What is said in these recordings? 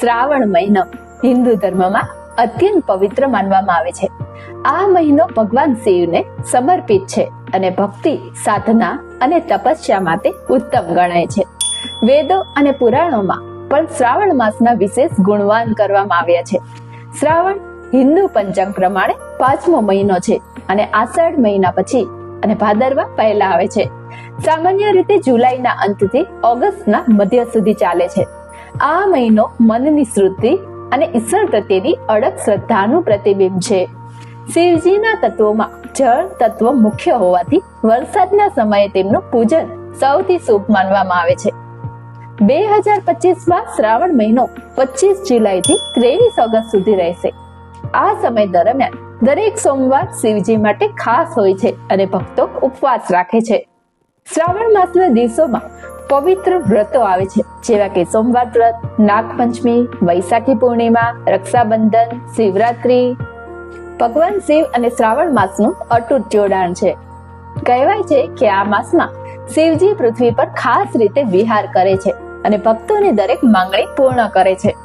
શ્રાવણ મહિનો હિન્દુ ધર્મમાં અત્યંત પવિત્ર માનવામાં આવે છે. આ મહિનો ભગવાન શિવને સમર્પિત છે અને ભક્તિ, સાધના અને તપસ્યા માટે ઉત્તમ ગણાય છે. વેદો અને પુરાણોમાં પણ શ્રાવણ માસના વિશેષ ગુણવાન કરવામાં આવ્યા છે. શ્રાવણ હિન્દુ પંચાંગ પ્રમાણે પાંચમો મહિનો છે અને આષાઢ મહિના પછી અને ભાદરવા પહેલા આવે છે. સામાન્ય રીતે જુલાઈના અંતથી ઓગસ્ટના મધ્ય સુધી ચાલે છે. આ મહિનો મનની શ્રુતિ અને ઈશ્વર પ્રત્યેની અડગ શ્રદ્ધાનું પ્રતિબિંબ છે. શિવજીના તત્વોમાં જળ તત્વ મુખ્ય હોવાથી વરસાદના સમયે તેમનું પૂજન સૌથી શુભ માનવામાં આવે છે. બે હજાર પચીસમાં શ્રાવણ મહિનો પચીસ જુલાઈથી ત્રેવીસ ઓગસ્ટ સુધી રહેશે. આ સમય દરમિયાન દરેક સોમવાર શિવજી માટે ખાસ હોય છે અને ભક્તો ઉપવાસ રાખે છે. શ્રાવણ માસના દિવસોમાં પવિત્ર વ્રતો આવે છે, જેવા કે સોમવાર વ્રત, નાગપંચમી, વૈશાખી પૂર્ણિમા, રક્ષાબંધન, શિવરાત્રી. ભગવાન શિવ અને શ્રાવણ માસનું અટૂટ જોડાણ છે. કહેવાય છે કે આ માસમાં શિવજી પૃથ્વી પર ખાસ રીતે વિહાર કરે છે અને ભક્તોની દરેક માંગણી પૂર્ણ કરે છે.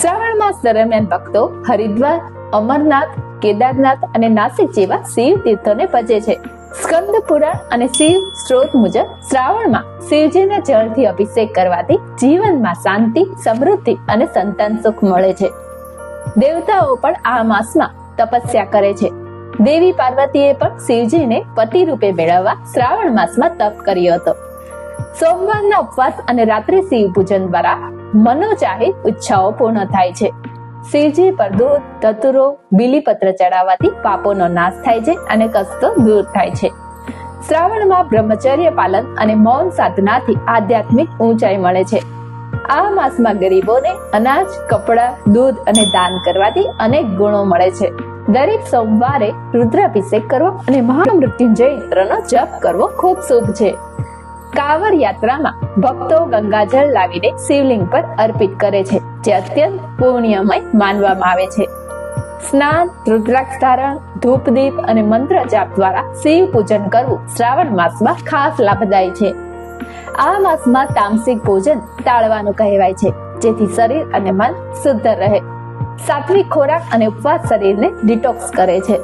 શ્રાવણ માસ દરમિયાન ભક્તો હરિદ્વાર, અમરનાથ, કેદારનાથ અને નાસિક જેવા શિવ તીર્થોને ભજે છે. સ્કંદ પુરાણ અને શિવ સ્ત્રોત મુજબ શ્રાવણમાં શિવજીના જળથી અભિષેક કરવાથી જીવનમાં શાંતિ, સમૃદ્ધિ અને સંતાન સુખ મળે છે. દેવતાઓ પણ આ માસમાં તપસ્યા કરે છે. દેવી પાર્વતીએ પણ શિવજીને પતિ રૂપે મેળવવા શ્રાવણ માસમાં તપ કર્યો હતો. સોમવારના ઉપવાસ અને રાત્રે શિવ પૂજન દ્વારા મનોચાહિત ઈચ્છાઓ પૂર્ણ થાય છે. શિવજી પર દૂધ ધતુરો બીલીપત્ર ચડાવવાથી પાપોનો નાશ થાય છે અને કષ્ટો દૂર થાય છે. શ્રાવણમાં બ્રહ્મચર્ય પાલન અને મૌન સાધનાથી આધ્યાત્મિક ઊંચાઈ મળે છે. આ માસમાં ગરીબોને અનાજ, કપડા, દૂધ અને દાન કરવાથી અનેક ગુણો મળે છે. દરેક સોમવારે રુદ્રાભિષેક કરવો અને મહામૃત્યુંજય મંત્રનો જપ કરવો ખૂબ શુભ છે. કાવર યાત્રામાં ભક્તો ગંગાજળ લાવીને શિવલિંગ પર અર્પિત કરે છે, જે અત્યંત પુણ્યમય માનવામાં આવે છે. સ્નાન રુદ્રાક્ષ ધારણ ધૂપ દીપ અને મંત્ર જાપ દ્વારા શિવ પૂજન કરવું શ્રાવણ માસમાં ખાસ લાભદાયી છે. આ માસમાં તામસિક ભોજન ટાળવાનું કહેવાય છે, જેથી શરીર અને મન શુદ્ધ રહે. સાત્વિક ખોરાક અને ઉપવાસ શરીરને ડિટોક્સ કરે છે.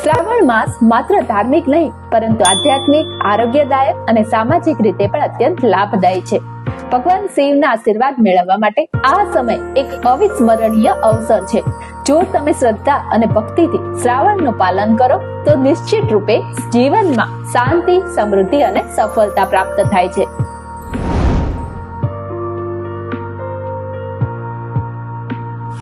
શ્રાવણ માસ માત્ર ધાર્મિક નહીં, પરંતુ આધ્યાત્મિક, આરોગ્યદાયક અને સામાજિક રીતે પણ અત્યંત લાભદાયી છે. ભગવાન શિવના આશીર્વાદ મેળવવા માટે આ સમય એક અવિસ્મરણીય અવસર છે. જો તમે શ્રદ્ધા અને ભક્તિથી શ્રાવણનું પાલન કરો, તો નિશ્ચિત રૂપે જીવનમાં શાંતિ, સમૃદ્ધિ અને સફળતા પ્રાપ્ત થાય છે.